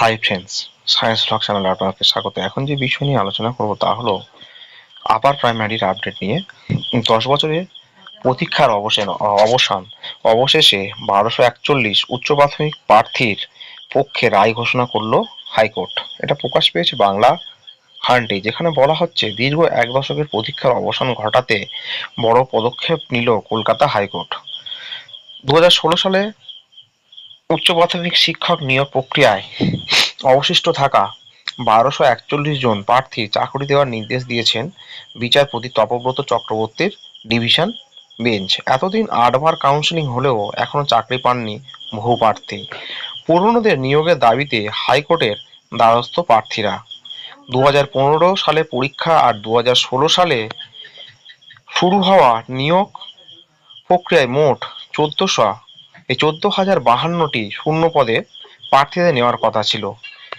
Hi friends science blog চ্যানেলে আপনাকে স্বাগত। এখন যে বিষয় নিয়ে আলোচনা করব তা হলো আপার প্রাইমারির আপডেট নিয়ে। দশ বছরের প্রতীক্ষার অবসান অবসান, অবশেষে বারোশো একচল্লিশ উচ্চ প্রাথমিক প্রার্থীর পক্ষে রায় ঘোষণা করল হাইকোর্ট। এটা প্রকাশ পেয়েছে বাংলা হান্টে, যেখানে বলা হচ্ছে দীর্ঘ এক দশকের প্রতীক্ষার অবসান ঘটাতে বড় পদক্ষেপ নিল কলকাতা হাইকোর্ট। দু হাজার ষোলো সালে উচ্চ প্রাথমিক শিক্ষক নিয়োগ প্রক্রিয়ায় অবশিষ্ট থাকা বারোশো একচল্লিশ জন প্রার্থী চাকরি দেওয়ার নির্দেশ দিয়েছেন বিচারপতি তপব্রত চক্রবর্তীর ডিভিশন বেঞ্চ। এতদিন আটবার কাউন্সিলিং হলেও এখনও চাকরি পাননি বহু প্রার্থী। পুরনোদের নিয়োগের দাবিতে হাইকোর্টের দ্বারস্থ প্রার্থীরা। দু হাজার পনেরো সালে পরীক্ষা আর দু হাজার ষোলো সালে শুরু হওয়া নিয়োগ প্রক্রিয়ায় মোট চোদ্দশো, এই চোদ্দ হাজার বাহান্নটি শূন্য পদে প্রার্থীদের নেওয়ার কথা ছিল।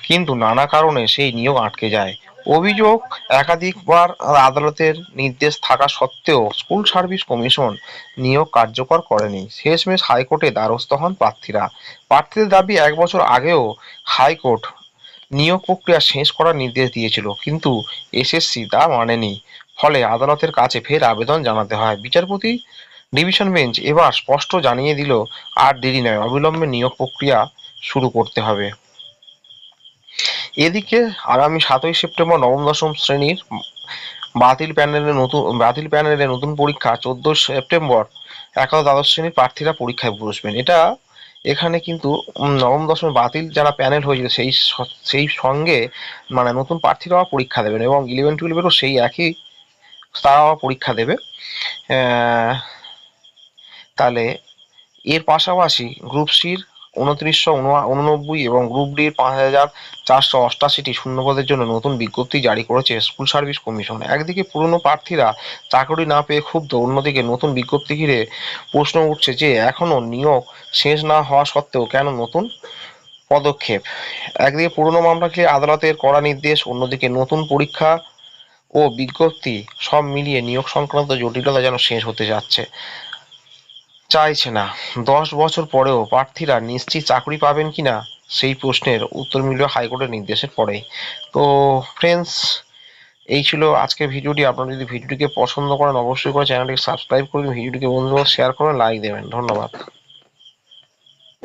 কিন্তু নানা কারণে সেই নিয়োগ আটকে যায়। অভিযোগ একাধিকবার আদালতের নির্দেশ থাকা সত্ত্বেও স্কুল সার্ভিস কমিশন নিয়োগ কার্যকর করেনি। শেষমেশ হাইকোর্টে দ্বারস্থ হন প্রার্থীরা। প্রার্থীদের দাবি এক বছর আগেও হাইকোর্ট নিয়োগ প্রক্রিয়া শেষ করার নির্দেশ দিয়েছিল, কিন্তু এসএসসি তা মানেনি। ফলে আদালতের কাছে ফের আবেদন জানাতে হয়। বিচারপতি ডিভিশন বেঞ্চ এবার স্পষ্ট জানিয়ে দিল, আর দেরি নয়, অবিলম্বে নিয়োগ প্রক্রিয়া শুরু করতে হবে। এদিকে আগামী সাতই সেপ্টেম্বর নবম দশম শ্রেণির বাতিল প্যানেলের নতুন, বাতিল প্যানেলের নতুন পরীক্ষা চোদ্দ সেপ্টেম্বর একাদশ দ্বাদশ শ্রেণির প্রার্থীরা পরীক্ষায় বসবেন। এটা এখানে কিন্তু নবম দশম বাতিল যারা প্যানেল হয়েছিল সেই সেই সঙ্গে মানে নতুন প্রার্থীরাও পরীক্ষা দেবেন এবং ইলেভেন টুয়েলভেরও সেই একই তারাও পরীক্ষা দেবে। তাহলে এর পাশাপাশি গ্রুপ সির উনত্রিশশো উননব্বই এবং গ্রুপ ডির পাঁচ হাজার চারশো অষ্টাশিটি শূন্যপদের জন্য নতুন বিজ্ঞপ্তি জারি করেছে স্কুল সার্ভিস কমিশন। একদিকে পুরনো প্রার্থীরা চাকরি না পেয়ে ক্ষুব্ধ, অন্যদিকে নতুন বিজ্ঞপ্তি ঘিরে প্রশ্ন উঠছে যে এখনও নিয়োগ শেষ না হওয়া সত্ত্বেও কেন নতুন পদক্ষেপ? একদিকে পুরনো মামলাকে আদালতের কড়া নির্দেশ, অন্যদিকে নতুন পরীক্ষা ও বিজ্ঞপ্তি সব মিলিয়ে নিয়োগ সংক্রান্ত জটিলতা যেন শেষ হতে যাচ্ছে। চাইছে না। দশ বছর পরেও প্রার্থীরা নিশ্চিত চাকরি পাবেন কি না, সেই প্রশ্নের উত্তর মিলল হাইকোর্টের নির্দেশের পরে। তো ফ্রেন্ডস এই ছিল আজকের ভিডিওটি। আপনারা যদি ভিডিওটিকে পছন্দ করেন, অবশ্যই করে চ্যানেলটিকে সাবস্ক্রাইব করবেন, ভিডিওটিকে বন্ধুবান্ধব শেয়ার করবেন লাইক দেবেন। ধন্যবাদ।